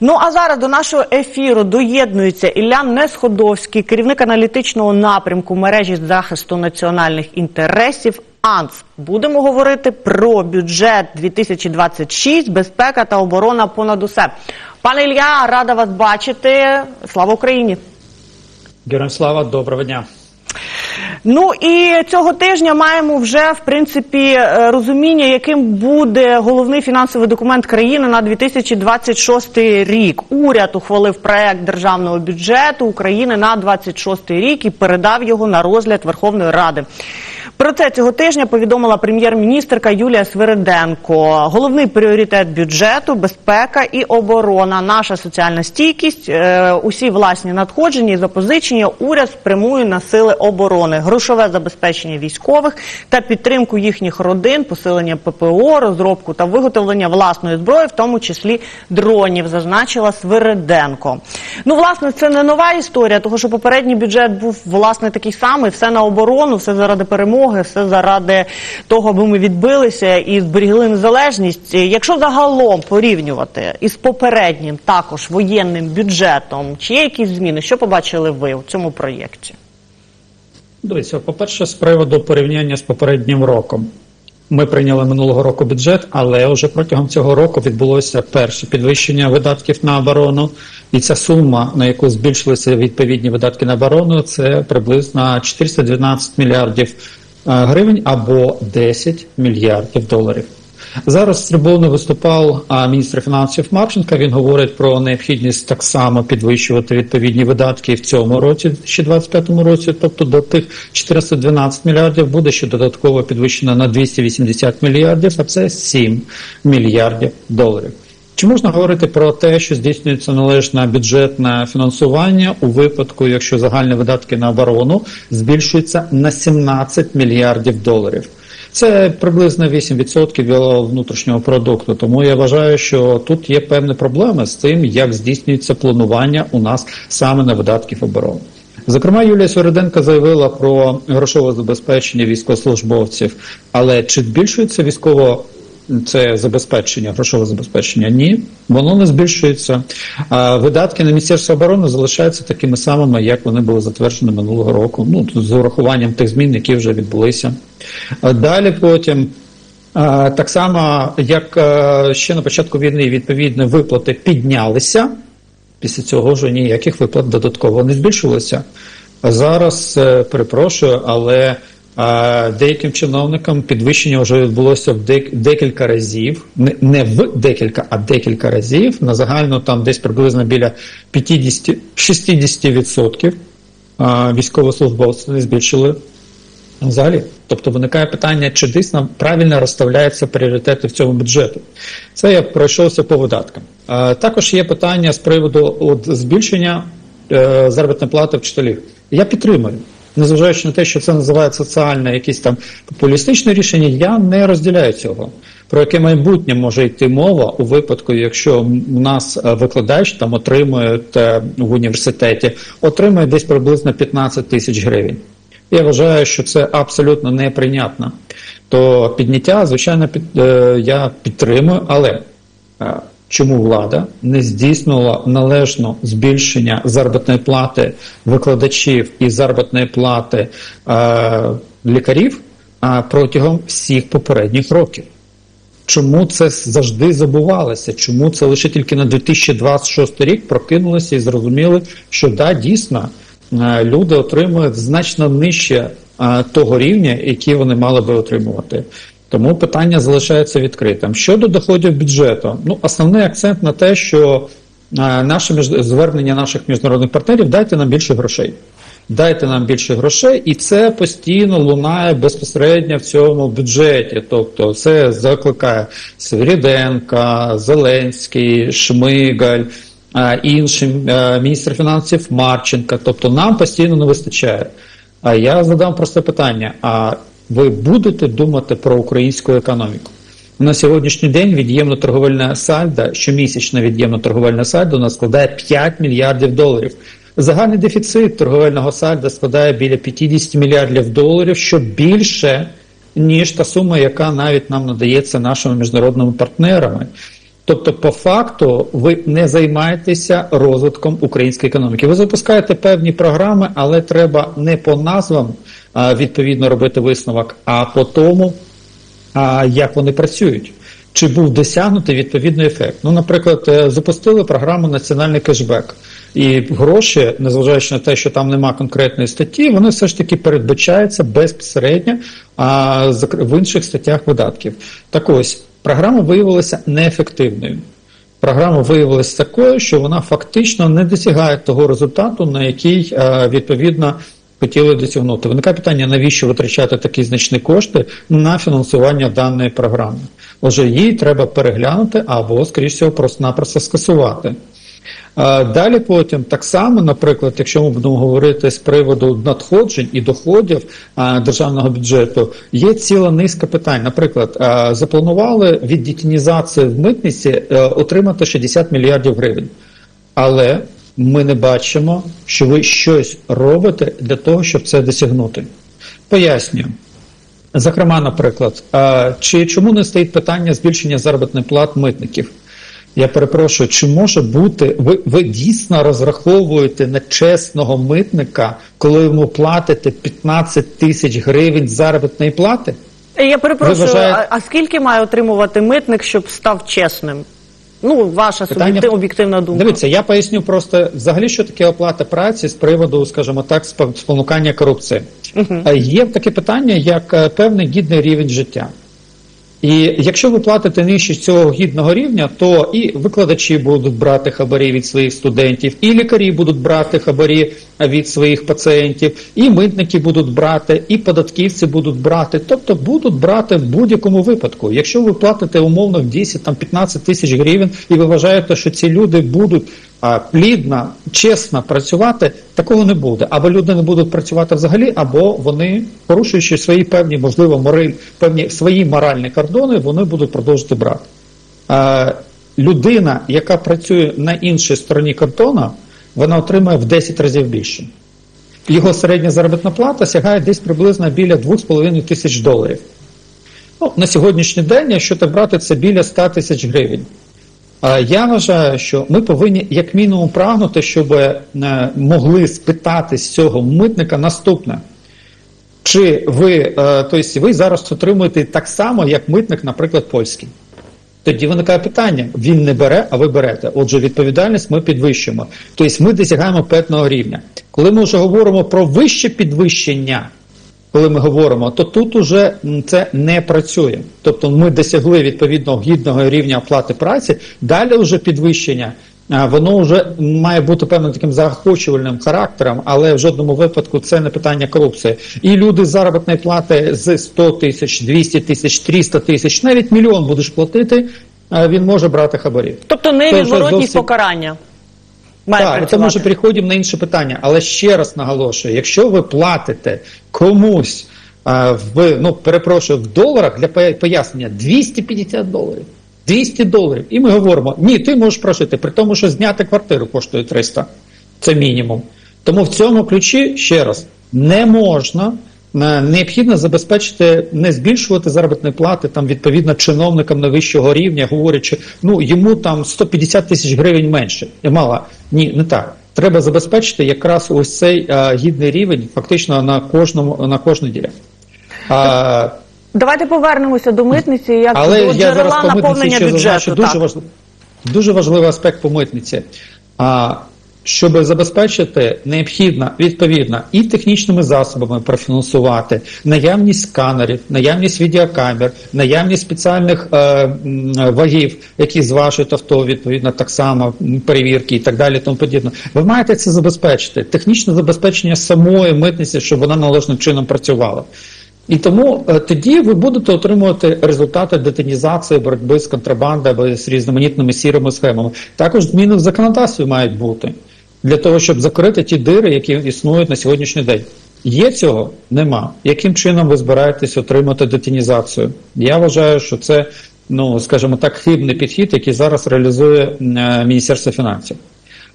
Ну а зараз до нашого ефіру доєднується Іллян Несходовський, керівник аналітичного напрямку мережі захисту національних інтересів. АНС. Будемо говорити про бюджет 2026, безпека та оборона понад усе. Пане Ілля, рада вас бачити. Слава Україні! Героям слава, доброго дня. Ну і цього тижня маємо вже в принципі е, розуміння, яким буде головний фінансовий документ країни на 2026 рік. Уряд ухвалив проект державного бюджету України на 26 рік і передав його на розгляд Верховної Ради. Про це цього тижня повідомила прем'єр-міністрка Юлія Свириденко. Головний пріоритет бюджету безпека і оборона. Наша соціальна стійкість, е, усі власні надходження і запозичення уряд спрямує на сили оборони, грошове забезпечення військових та підтримку їхніх родин, посилення ППО, розробку та виготовлення власної зброї, в тому числі дронів, зазначила Свириденко. Ну, власне, це не нова історія, тому що попередній бюджет був власне такий самий, все на оборону, все заради перемоги, все заради того, аби ми відбилися і зберігли незалежність. Якщо загалом порівнювати із попереднім також воєнним бюджетом, чи є якісь зміни, що побачили ви у цьому проєкті? Дивіться, по-перше, з приводу порівняння з попереднім роком. Ми прийняли минулого року бюджет, але вже протягом цього року відбулося перше підвищення видатків на оборону, і ця сума, на яку збільшилися відповідні видатки на оборону, це приблизно 412 мільярдів е, гривень або 10 мільярдів доларів. Зараз з трибуни виступав міністр фінансів Марченка. Він говорить про необхідність так само підвищувати відповідні видатки в цьому році, 2025 році. Тобто до тих 412 мільярдів буде ще додатково підвищено на 280 мільярдів, а це 7 мільярдів доларів. Чи можна говорити про те, що здійснюється належне бюджетне фінансування у випадку, якщо загальні видатки на оборону збільшуються на 17 мільярдів доларів? Це приблизно 8% внутрішнього продукту. Тому я вважаю, що тут є певні проблеми з тим, як здійснюється планування у нас саме на видатків оборони. Зокрема, Юлія Свериденко заявила про грошове забезпечення військовослужбовців, але чи збільшується військово це забезпечення, грошове забезпечення? Ні, воно не збільшується. А видатки на Міністерство оборони залишаються такими самими, як вони були затверджені минулого року. Ну з урахуванням тих змін, які вже відбулися. Далі потім. Так само, як ще на початку війни відповідні виплати піднялися, після цього вже ніяких виплат додатково не збільшилося. Зараз е, перепрошую, але деяким чиновникам підвищення вже відбулося в декілька разів, не в декілька, а декілька разів. На загально там десь приблизно біля 50-60% військовослужбовців збільшили взагалі. Тобто виникає питання, чи дійсно правильно розставляються пріоритети в цьому бюджеті. Це я пройшовся по видаткам. Також є питання з приводу от, збільшення е, заробітної плати вчителів. Я підтримую. Незважаючи на те, що це називається соціальне якесь там популістичне рішення, я не розділяю цього. Про яке майбутнє може йти мова у випадку, якщо у нас викладач там отримує в університеті, отримує десь приблизно 15 тисяч гривень. Я вважаю, що це абсолютно неприйнятно. То підняття, звичайно, під, е, я підтримую, але е, чому влада не здійснила належно збільшення заробітної плати викладачів і заробітної плати е, лікарів е, протягом всіх попередніх років? Чому це завжди забувалося? Чому це лише тільки на 2026 рік прокинулося і зрозуміли, що да, дійсно. Е, люди отримують значно нижче е, того рівня, який вони мали би отримувати. Тому питання залишається відкритим. Щодо доходів бюджету, ну основний акцент на те, що е, наше звернення наших міжнародних партнерів дайте нам більше грошей. Дайте нам більше грошей, і це постійно лунає безпосередньо в цьому бюджеті. Тобто, це закликає Свиріденка, Зеленський, Шмигаль іншим міністр фінансів Марченка. Тобто нам постійно не вистачає. А я задам просте питання: а ви будете думати про українську економіку? На сьогоднішній день від'ємно торговельна сальда, щомісячна від'ємно торговельна сальда у нас складає 5 мільярдів доларів. Загальний дефіцит торговельного сальда складає біля 50 мільярдів доларів, що більше, ніж та сума, яка навіть нам надається нашими міжнародними партнерами. Тобто, по факту, ви не займаєтеся розвитком української економіки. Ви запускаєте певні програми, але треба не по назвам відповідно робити висновок, а по тому, як вони працюють. Чи був досягнутий відповідний ефект? Ну, наприклад, е, запустили програму Національний кешбек. І гроші, незважаючи на те, що там нема конкретної статті, вони все ж таки передбачаються безпосередньо а, в інших статтях видатків. Так ось, програма виявилася неефективною. Програма виявилася такою, що вона фактично не досягає того результату, на який е, відповідно хотіли досягнути. Виникає питання, навіщо витрачати такі значні кошти на фінансування даної програми. Отже, її треба переглянути або, скоріш всього, просто-напросто скасувати. Е, Далі потім так само, наприклад, якщо ми будемо говорити з приводу надходжень і доходів е, державного бюджету, є ціла низка питань. Наприклад, е, запланували від детінізації в митниці отримати 60 мільярдів гривень, але ми не бачимо, що ви щось робите для того, щоб це досягнути. Пояснюю. Зокрема, наприклад, чи чому не стоїть питання збільшення заробітних плат митників? Я перепрошую, чи може бути, ви, ви дійсно розраховуєте на чесного митника, коли йому платите 15 тисяч гривень заробітної плати? Я перепрошую, вважаєте- а скільки має отримувати митник, щоб став чесним? Ну, ваша Питання- об'єктивна думка. Дивіться, я поясню просто взагалі, що таке оплата праці з приводу, скажімо так, спо- спонукання корупції. Угу. Є таке питання, як е, певний гідний рівень життя. І якщо ви платите нижче цього гідного рівня, то і викладачі будуть брати хабарі від своїх студентів, і лікарі будуть брати хабарі від своїх пацієнтів, і митники будуть брати, і податківці будуть брати. Тобто будуть брати в будь-якому випадку. Якщо ви платите умовно в 10 там 15 тисяч гривень, і ви вважаєте, що ці люди будуть плідно, чесно працювати, такого не буде. Або люди не будуть працювати взагалі, або вони, порушуючи свої певні, можливо, мораль, певні свої моральні кордони, вони будуть продовжувати брати. Людина, яка працює на іншій стороні кордону, вона отримує в 10 разів більше. Його середня заробітна плата сягає десь приблизно біля 2,5 тисяч доларів. Ну, на сьогоднішній день, якщо так брати, це біля 100 тисяч гривень. Я вважаю, що ми повинні як мінімум прагнути, щоб е, могли спитати з цього митника наступне. Чи ви, е, тобто ви зараз отримуєте так само, як митник, наприклад, польський? Тоді виникає питання: він не бере, а ви берете. Отже, відповідальність ми підвищуємо. Тобто ми досягаємо певного рівня. Коли ми вже говоримо про вище підвищення, коли ми говоримо, то тут уже це не працює. Тобто ми досягли відповідного гідного рівня оплати праці, далі вже підвищення. Воно вже має бути певним таким заохочувальним характером, але в жодному випадку це не питання корупції. І люди з заробітної плати з 100 тисяч, 200 тисяч, 300 тисяч, навіть мільйон будеш платити, він може брати хабарі. Тобто Це вже зовсім- покарання. Так, це працювати. може переходимо на інше питання, але ще раз наголошую: якщо ви платите комусь а, в ну перепрошую в доларах для поя- пояснення 250 доларів. 200 доларів. І ми говоримо: ні, ти можеш прожити, при тому, що зняти квартиру коштує 300. Це мінімум. Тому в цьому ключі ще раз не можна. Необхідно забезпечити не збільшувати заробітні плати там відповідно чиновникам найвищого рівня, говорячи, ну йому там 150 тисяч гривень менше. І мало. Ні, не так. Треба забезпечити якраз ось цей е, гідний рівень, фактично на кожному на кожну ділянку. А, Давайте повернемося до митниці як але до я зараз по митниці ще зазначу бюджету. дуже, так. важлив, дуже важливий аспект по митниці. А, щоб забезпечити необхідно відповідно і технічними засобами профінансувати наявність сканерів, наявність відеокамер, наявність спеціальних е, вагів, які зважують авто, відповідно так само перевірки і так далі. Тому подібне. Ви маєте це забезпечити. Технічне забезпечення самої митниці, щоб вона належним чином працювала. І тому е, тоді ви будете отримувати результати детонізації боротьби з контрабандою або з різноманітними сірими схемами. Також зміни в законодавстві мають бути для того, щоб закрити ті дири, які існують на сьогоднішній день. Є цього? Нема. Яким чином ви збираєтесь отримати детінізацію? Я вважаю, що це, ну скажімо так, хибний підхід, який зараз реалізує е, Міністерство фінансів.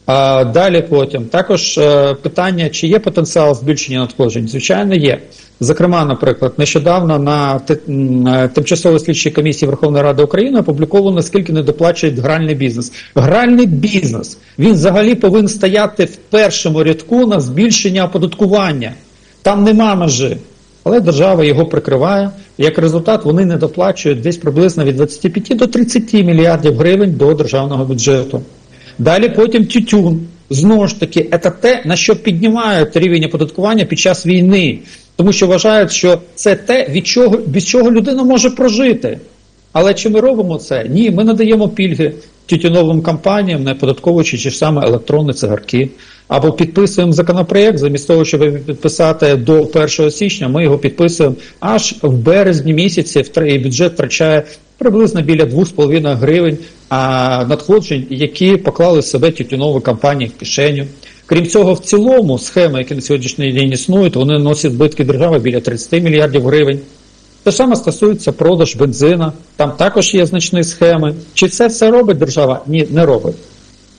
А далі потім також е, питання, чи є потенціал збільшення надходжень? Звичайно, є. Зокрема, наприклад, нещодавно на е, тимчасовій слідчій комісії Верховної Ради України опубліковано, скільки не доплачують гральний бізнес. Гральний бізнес він взагалі повинен стояти в першому рядку на збільшення оподаткування. Там нема межі. Але держава його прикриває. Як результат, вони не доплачують десь приблизно від 25 до 30 мільярдів гривень до державного бюджету. Далі потім тютюн. Знову ж таки, це те, на що піднімають рівень оподаткування під час війни, тому що вважають, що це те, від чого, без чого людина може прожити. Але чи ми робимо це? Ні, ми надаємо пільги тютюновим компаніям, не оподатковуючи ті ж саме електронні цигарки. Або підписуємо законопроект, замість того, щоб підписати до 1 січня, ми його підписуємо аж в березні місяці, і бюджет втрачає приблизно біля 2,5 гривень а, надходжень, які поклали себе тютюнові компанії в кишеню. Крім цього, в цілому схеми, які на сьогоднішній день існують, вони носять збитки держави біля 30 мільярдів гривень. Те саме стосується продаж бензина, там також є значні схеми. Чи це все робить держава? Ні, не робить.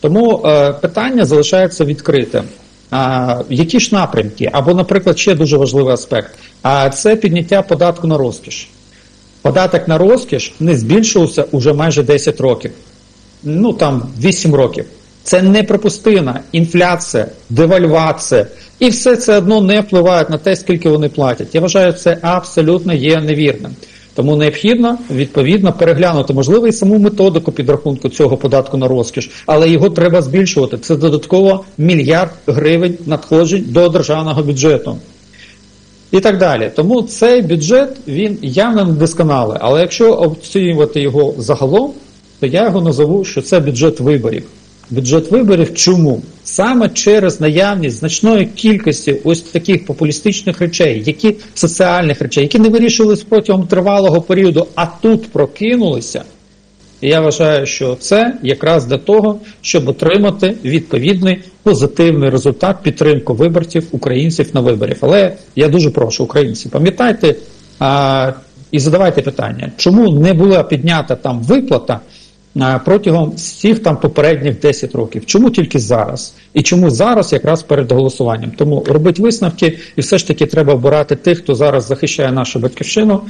Тому е, питання залишається відкритим. А, які ж напрямки? Або, наприклад, ще дуже важливий аспект, а це підняття податку на розкіш. Податок на розкіш не збільшувався уже майже 10 років. Ну там 8 років. Це неприпустима інфляція, девальвація, і все це одно не впливає на те, скільки вони платять. Я вважаю, це абсолютно є невірним. Тому необхідно відповідно переглянути можливо і саму методику підрахунку цього податку на розкіш, але його треба збільшувати. Це додатково мільярд гривень надходжень до державного бюджету. І так далі. Тому цей бюджет він явно не досконалий. Але якщо оцінювати його загалом, то я його назову, що це бюджет виборів. Бюджет виборів чому? Саме через наявність значної кількості ось таких популістичних речей, які соціальних речей, які не вирішились протягом тривалого періоду, а тут прокинулися. І я вважаю, що це якраз для того, щоб отримати відповідний позитивний результат підтримку виборців українців на виборів. Але я дуже прошу українців, пам'ятайте а, і задавайте питання, чому не була піднята там виплата а, протягом всіх там попередніх 10 років? Чому тільки зараз? І чому зараз якраз перед голосуванням? Тому робить висновки, і все ж таки треба обирати тих, хто зараз захищає нашу батьківщину,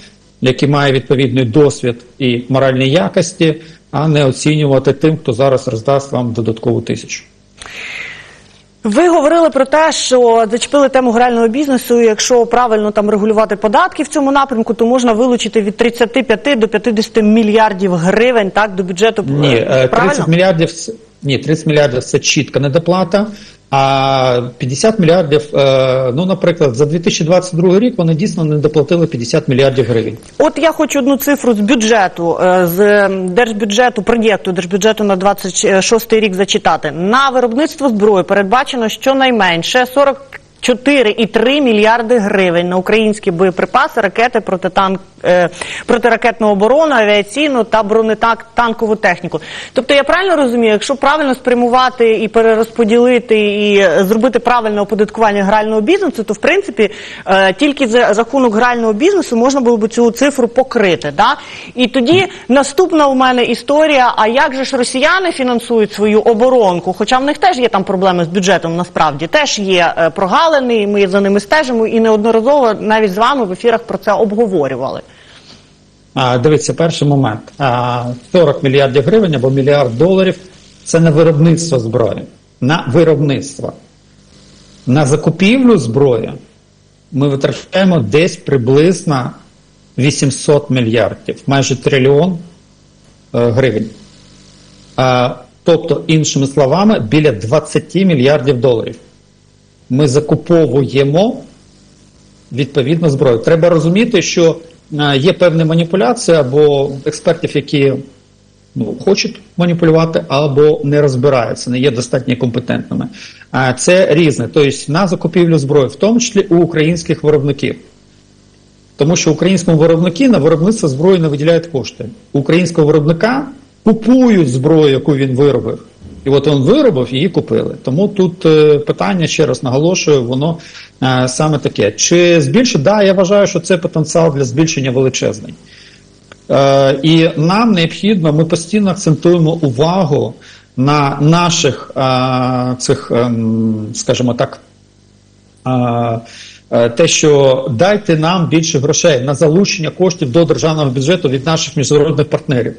який має відповідний досвід і моральні якості, а не оцінювати тим, хто зараз роздасть вам додаткову тисячу. Ви говорили про те, що зачепили тему грального бізнесу. і Якщо правильно там регулювати податки в цьому напрямку, то можна вилучити від 35 до 50 мільярдів гривень так до бюджету. Ні, е, 30 правильно? мільярдів ні, 30 мільярдів це чітка недоплата. А 50 мільярдів, е, ну, наприклад, за 2022 рік вони дійсно не доплатили 50 мільярдів гривень. От я хочу одну цифру з бюджету, е, з держбюджету, проєкту держбюджету на 26 рік зачитати. На виробництво зброї передбачено щонайменше 44,3 мільярди гривень на українські боєприпаси, ракети, протитанк, е, протиракетну оборону, авіаційну та бронетанкову техніку. Тобто я правильно розумію, якщо правильно спрямувати і перерозподілити і е, зробити правильне оподаткування грального бізнесу, то в принципі е, тільки за рахунок грального бізнесу можна було б цю цифру покрити. Да? І тоді наступна у мене історія: а як же ж росіяни фінансують свою оборонку? Хоча в них теж є там проблеми з бюджетом, насправді теж є прогалини, і ми за ними стежимо, і неодноразово навіть з вами в ефірах про це обговорювали. А, дивіться, перший момент. А, 40 мільярдів гривень або мільярд доларів це не виробництво зброї, на виробництво. На закупівлю зброї ми витрачаємо десь приблизно 800 мільярдів, майже трильйон е, гривень. Тобто, іншими словами, біля 20 мільярдів доларів. Ми закуповуємо відповідно зброю. Треба розуміти, що е, є певні маніпуляції або експертів, які ну, хочуть маніпулювати, або не розбираються, не є достатньо компетентними. А це різне. Тобто на закупівлю зброї, в тому числі у українських виробників. Тому що українському виробники на виробництво зброї не виділяють кошти. Українського виробника купують зброю, яку він виробив. І от він виробив, її купили. Тому тут е, питання, ще раз наголошую, воно е, саме таке. Чи збільшить? Да, я вважаю, що це потенціал для збільшення величезний. Е, і нам необхідно, ми постійно акцентуємо увагу на наших цих, ем, скажімо так, Те, що дайте нам більше грошей на залучення коштів до державного бюджету від наших міжнародних партнерів.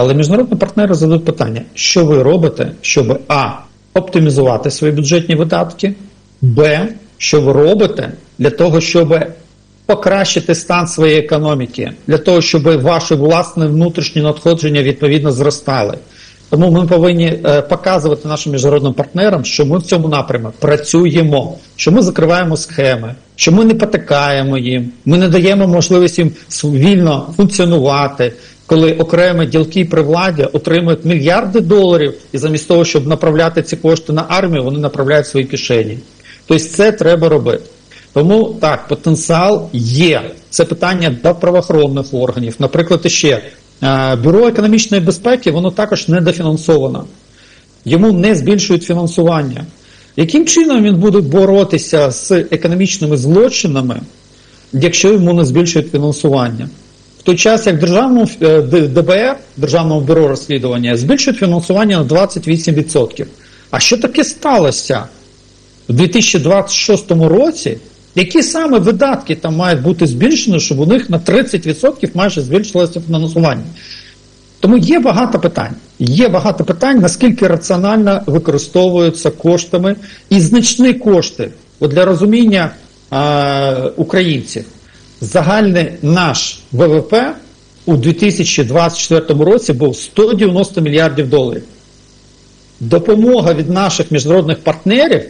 Але міжнародні партнери задають питання, що ви робите, щоб а. оптимізувати свої бюджетні видатки, б. Що ви робите для того, щоб покращити стан своєї економіки, для того, щоб ваші власні внутрішні надходження відповідно зростали. Тому ми повинні е, показувати нашим міжнародним партнерам, що ми в цьому напрямку працюємо, що ми закриваємо схеми, що ми не потикаємо їм, ми не даємо можливість їм вільно функціонувати, коли окремі ділки при владі отримують мільярди доларів, і замість того, щоб направляти ці кошти на армію, вони направляють свої кишені. Тобто це треба робити. Тому так, потенціал є. Це питання до правоохоронних органів. Наприклад, ще е, бюро економічної безпеки, воно також недофінансовано. Йому не збільшують фінансування. Яким чином він буде боротися з економічними злочинами, якщо йому не збільшують фінансування? В той час, як державному е, ДБР, Державному бюро розслідування, збільшують фінансування на 28%. А що таке сталося? у 2026 році, які саме видатки там мають бути збільшені, щоб у них на 30% майже збільшилося фінансування. Тому є багато питань. Є багато питань, наскільки раціонально використовуються коштами і значні кошти. От для розуміння е, українців, загальний наш ВВП у 2024 році був 190 мільярдів доларів допомога від наших міжнародних партнерів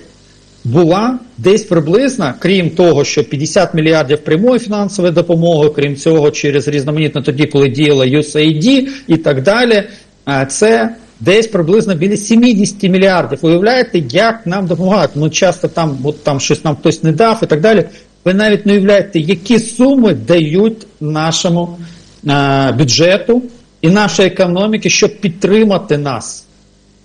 була десь приблизно, крім того, що 50 мільярдів прямої фінансової допомоги, крім цього, через різноманітно тоді, коли діяла USAID і так далі. Це десь приблизно біля 70 мільярдів. Уявляєте, як нам допомагають? Ну часто там, от там щось нам хтось не дав і так далі. Ви навіть не уявляєте, які суми дають нашому а, бюджету і нашій економіці, щоб підтримати нас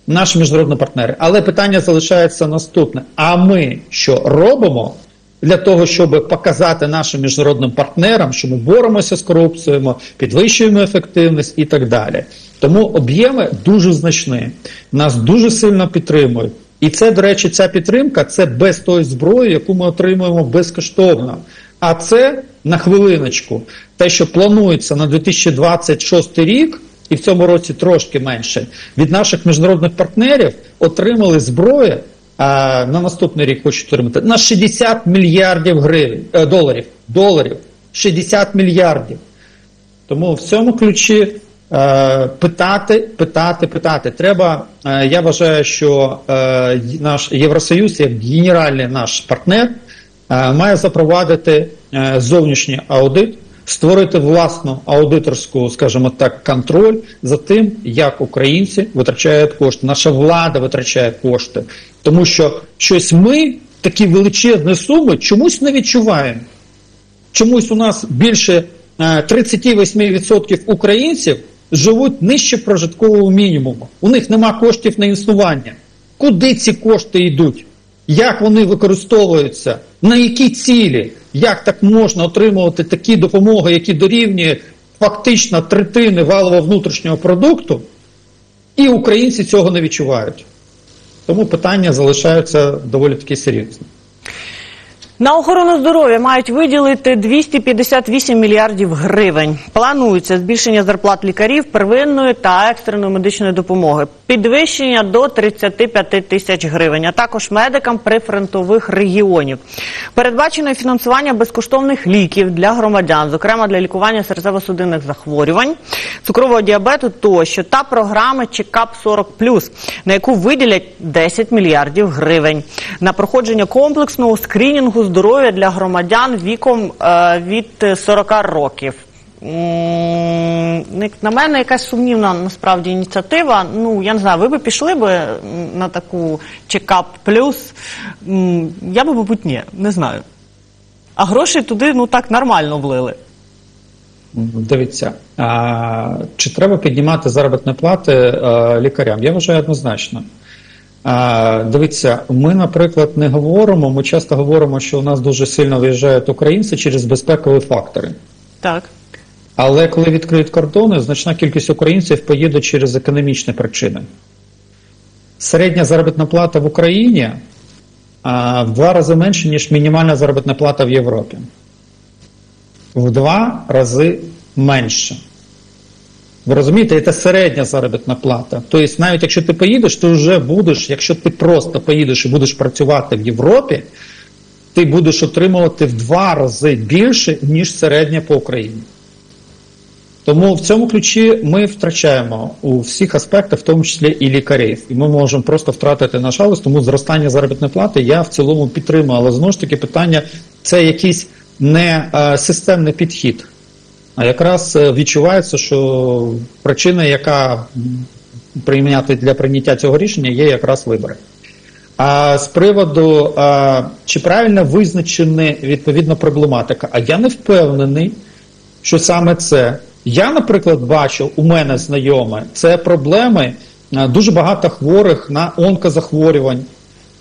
наші міжнародні партнери. Але питання залишається наступне: а ми що робимо для того, щоб показати нашим міжнародним партнерам, що ми боремося з корупцією, підвищуємо ефективність і так далі. Тому об'єми дуже значні, нас дуже сильно підтримують. І це, до речі, ця підтримка це без тої зброї, яку ми отримуємо безкоштовно. А це на хвилиночку, те, що планується на 2026 рік, і в цьому році трошки менше, від наших міжнародних партнерів отримали зброю. А на наступний рік хочуть отримати на 60 мільярдів гривень е, доларів. Доларів 60 мільярдів. Тому в цьому ключі питати, питати, питати. Треба. Е, я вважаю, що е, наш Євросоюз, як генеральний наш партнер, е, має запровадити е, зовнішній аудит, створити власну аудиторську, скажімо так, контроль за тим, як українці витрачають кошти. Наша влада витрачає кошти, тому що щось ми такі величезні суми чомусь не відчуваємо. Чомусь у нас більше е, 38% українців живуть нижче прожиткового мінімуму. У них нема коштів на існування. Куди ці кошти йдуть? Як вони використовуються? На які цілі? Як так можна отримувати такі допомоги, які дорівнює фактично третини валового внутрішнього продукту, і українці цього не відчувають. Тому питання залишаються доволі таки серйозні. На охорону здоров'я мають виділити 258 мільярдів гривень. Планується збільшення зарплат лікарів первинної та екстреної медичної допомоги, підвищення до 35 тисяч гривень, а також медикам прифронтових регіонів. Передбачено фінансування безкоштовних ліків для громадян, зокрема для лікування серцево-судинних захворювань, цукрового діабету тощо та програми Чекап 40+, на яку виділять 10 мільярдів гривень на проходження комплексного скрінінгу здоров'я для громадян віком е, від 40 років. На мене якась сумнівна насправді ініціатива. Ну я не знаю, ви би пішли би на таку чекап плюс. Я би, мабуть, ні, не знаю. А гроші туди ну так нормально влили. Дивіться, а, чи треба піднімати заробітні плати а, лікарям? Я вважаю однозначно. Дивіться, ми, наприклад, не говоримо, ми часто говоримо, що у нас дуже сильно виїжджають українці через безпекові фактори. Так. Але коли відкриють кордони, значна кількість українців поїде через економічні причини. Середня заробітна плата в Україні а, в два рази менше, ніж мінімальна заробітна плата в Європі. В два рази менше. Ви розумієте, це середня заробітна плата. Тобто, навіть якщо ти поїдеш, ти вже будеш, якщо ти просто поїдеш і будеш працювати в Європі, ти будеш отримувати в два рази більше, ніж середня по Україні. Тому в цьому ключі ми втрачаємо у всіх аспектах, в тому числі і лікарів. І ми можемо просто втратити наш галузь, тому зростання заробітної плати я в цілому підтримую. Але знову ж таки питання це якийсь не е, системний підхід. А якраз е, відчувається, що причина, яка прийняти для прийняття цього рішення, є якраз вибори. А з приводу, а, чи правильно визначена відповідна проблематика, а я не впевнений, що саме це. Я, наприклад, бачив, у мене знайоме, це проблеми дуже багато хворих на онкозахворювань.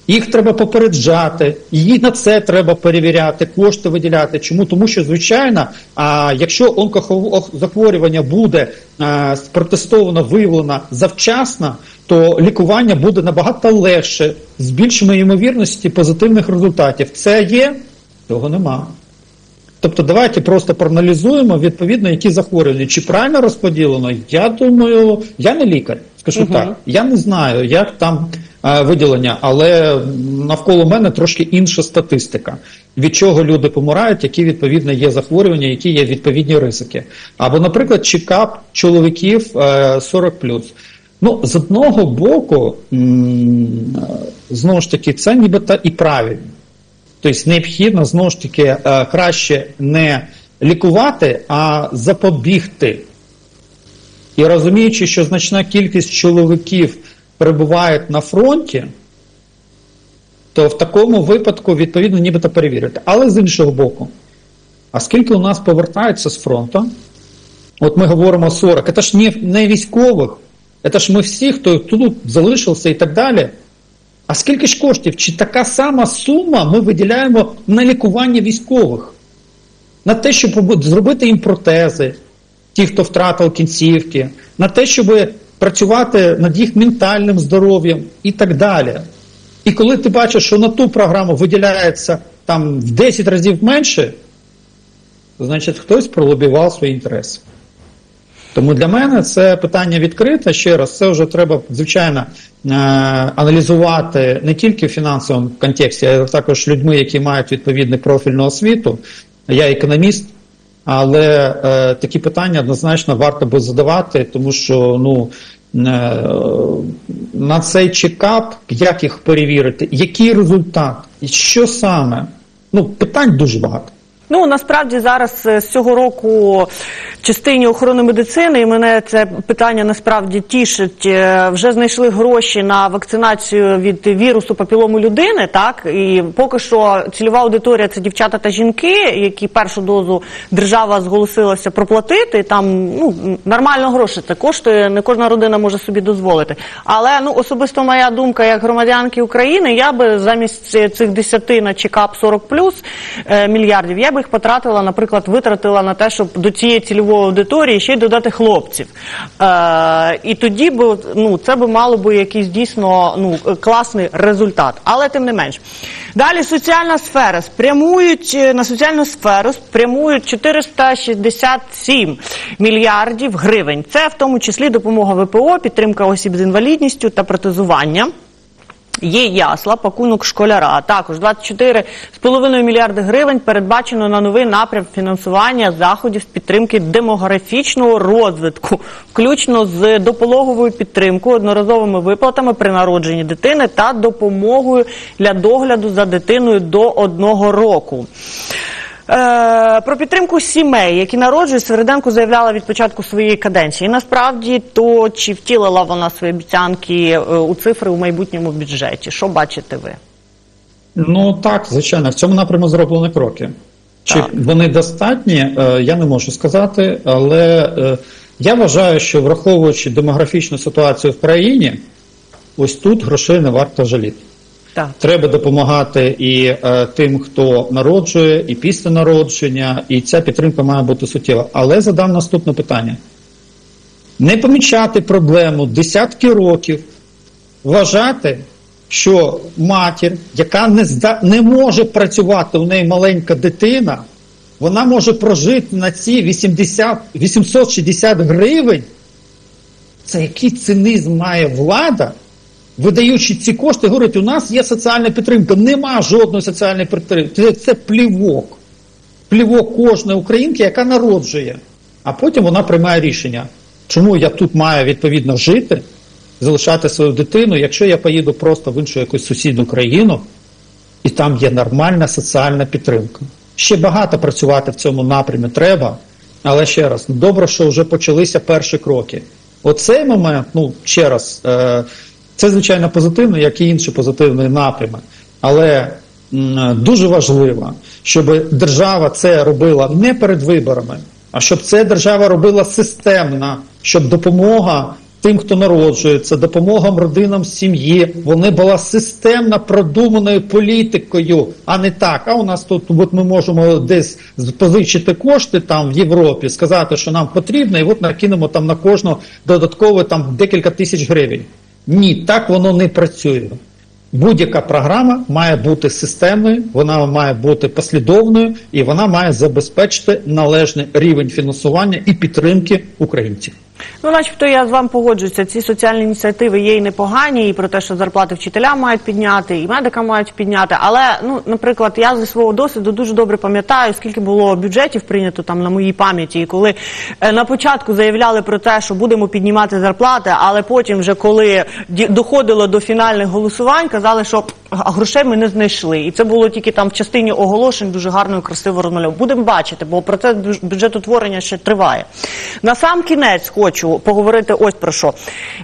Їх треба попереджати, і на це треба перевіряти, кошти виділяти. Чому? Тому що, звичайно, а, якщо онкозахворювання буде а, спротестовано, виявлено завчасно, то лікування буде набагато легше, з більшою ймовірністю позитивних результатів. Це є, цього нема. Тобто давайте просто проаналізуємо відповідно, які захворювання. Чи правильно розподілено? Я думаю, я не лікар, скажу Мгм. так. Я не знаю, як там е, виділення, але навколо мене трошки інша статистика. Від чого люди помирають, які відповідно є захворювання, які є відповідні ризики. Або, наприклад, чекап чоловіків е, 40 Ну, з одного боку, е, знову ж таки, це нібито і правильно. Тобто необхідно знову ж таки е, краще не лікувати, а запобігти. І розуміючи, що значна кількість чоловіків перебувають на фронті, то в такому випадку відповідно нібито перевірити. Але з іншого боку, а скільки у нас повертаються з фронту? От ми говоримо 40, це ж не, не військових, це ж ми всі, хто тут залишився і так далі. А скільки ж коштів? Чи така сама сума ми виділяємо на лікування військових? На те, щоб зробити їм протези, ті, хто втратив кінцівки, на те, щоб працювати над їх ментальним здоров'ям і так далі. І коли ти бачиш, що на ту програму виділяється там в 10 разів менше, значить хтось пролобівав свої інтереси. Тому для мене це питання відкрите. Ще раз, це вже треба, звичайно, е, аналізувати не тільки в фінансовому контексті, а також людьми, які мають відповідну профільну освіту. Я економіст, але е, такі питання однозначно варто би задавати, тому що ну. е, На цей чекап, як їх перевірити, який результат, і що саме? Ну, питань дуже багато. Ну насправді зараз е, з цього року частині охорони медицини, і мене це питання насправді тішить. е, Вже знайшли гроші на вакцинацію від вірусу папілому людини. Так і поки що цільова аудиторія це дівчата та жінки, які першу дозу держава зголосилася проплатити. Там ну нормально гроші це коштує. Не кожна родина може собі дозволити. Але ну особисто моя думка, як громадянки України, я би замість цих 10 на чекап 40 плюс е, мільярдів, я би їх потратила, наприклад, витратила на те, щоб до цієї цільової аудиторії ще й додати хлопців. Е, і тоді би ну це би мало би якийсь дійсно ну класний результат. Але тим не менш. Далі соціальна сфера спрямують е, на соціальну сферу спрямують 467 мільярдів гривень. Це в тому числі допомога ВПО, підтримка осіб з інвалідністю та протезування. Є ясла, пакунок школяра. А також 24,5 мільярди гривень передбачено на новий напрям фінансування заходів з підтримки демографічного розвитку, включно з допологовою підтримкою, одноразовими виплатами при народженні дитини та допомогою для догляду за дитиною до одного року. Е, про підтримку сімей, які народжують, Свериденко заявляла від початку своєї каденції. І насправді, то чи втілила вона свої обіцянки е, у цифри у майбутньому бюджеті? Що бачите ви? Ну так, звичайно, в цьому напрямку зроблені кроки. Чи Так. вони достатні, е, я не можу сказати, але я вважаю, що враховуючи демографічну ситуацію в країні, ось тут грошей не варто жаліти. Так. Треба допомагати і е, тим, хто народжує, і після народження, і ця підтримка має бути суттєва. Але задам наступне питання: не помічати проблему десятки років, вважати, що матір, яка не зда... не може працювати, у неї маленька дитина, вона може прожити на ці 80, 860 гривень. Це який цинизм має влада, видаючи ці кошти, говорить, у нас є соціальна підтримка. Нема жодної соціальної підтримки. Це, плівок. Плівок кожної українки, яка народжує. А потім вона приймає рішення, чому я тут маю відповідно жити, залишати свою дитину, якщо я поїду просто в іншу якусь сусідню країну, і там є нормальна соціальна підтримка. Ще багато працювати в цьому напрямі треба, але ще раз, добре, що вже почалися перші кроки. Оцей момент, ну ще раз, е, це звичайно позитивно, як і інші позитивні напрями. Але дуже важливо, щоб держава це робила не перед виборами, а щоб це держава робила системно, щоб допомога тим, хто народжується, допомога родинам сім'ї, вони була системно продуманою політикою, а не так. А у нас тут от ми можемо десь позичити кошти там в Європі, сказати, що нам потрібно, і от накинемо там на кожного додатково там декілька тисяч гривень. Ні, так воно не працює. Будь-яка програма має бути системною, вона має бути послідовною і вона має забезпечити належний рівень фінансування і підтримки українців. Ну, начебто, я з вами погоджуюся. Ці соціальні ініціативи є і непогані, і про те, що зарплати вчителям мають підняти, і медикам мають підняти. Але, ну, наприклад, я зі свого досвіду дуже добре пам'ятаю, скільки було бюджетів прийнято там на моїй пам'яті, і коли е, на початку заявляли про те, що будемо піднімати зарплати, але потім, вже коли доходило до фінальних голосувань, казали, що а грошей ми не знайшли. І це було тільки там в частині оголошень дуже гарно і красиво розмальовано. Будемо бачити, бо процес бюджетотворення ще триває. На сам кінець хочу поговорити ось про що.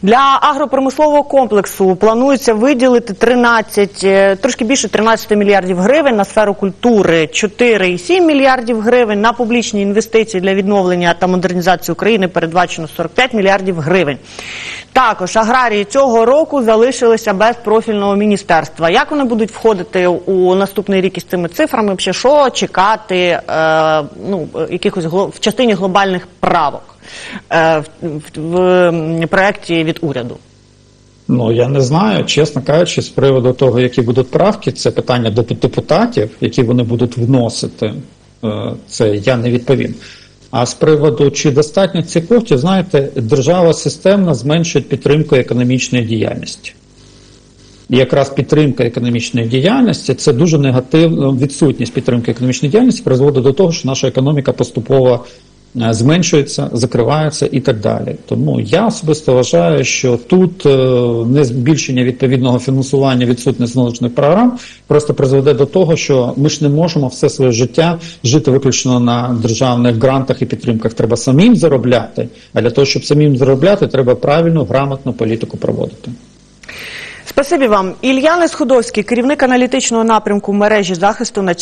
Для агропромислового комплексу планується виділити 13, е, трошки більше 13 мільярдів гривень на сферу культури, 4,7 мільярдів гривень на публічні інвестиції для відновлення та модернізації України передбачено 45 мільярдів гривень. Також аграрії цього року залишилися без профільного міністерства. Як вони будуть входити у наступний рік із цими цифрами? Ще що чекати е, ну, якихось в частині глобальних правок е, в, в, в проєкті від уряду? Ну я не знаю, чесно кажучи, з приводу того, які будуть правки, це питання до депутатів, які вони будуть вносити. е, Це я не відповім. А з приводу чи достатньо цих коштів, знаєте, держава системно зменшує підтримку економічної діяльності. Якраз підтримка економічної діяльності це дуже негативно. Відсутність підтримки економічної діяльності призводить до того, що наша економіка поступово е, зменшується, закривається і так далі. Тому я особисто вважаю, що тут е, не збільшення відповідного фінансування відсутність належних програм просто призведе до того, що ми ж не можемо все своє життя жити виключно на державних грантах і підтримках. Треба самим заробляти. А для того, щоб самим заробляти, треба правильну грамотну політику проводити. Спасибі вам. Ілья Несходовський, керівник аналітичного напрямку мережі захисту національної.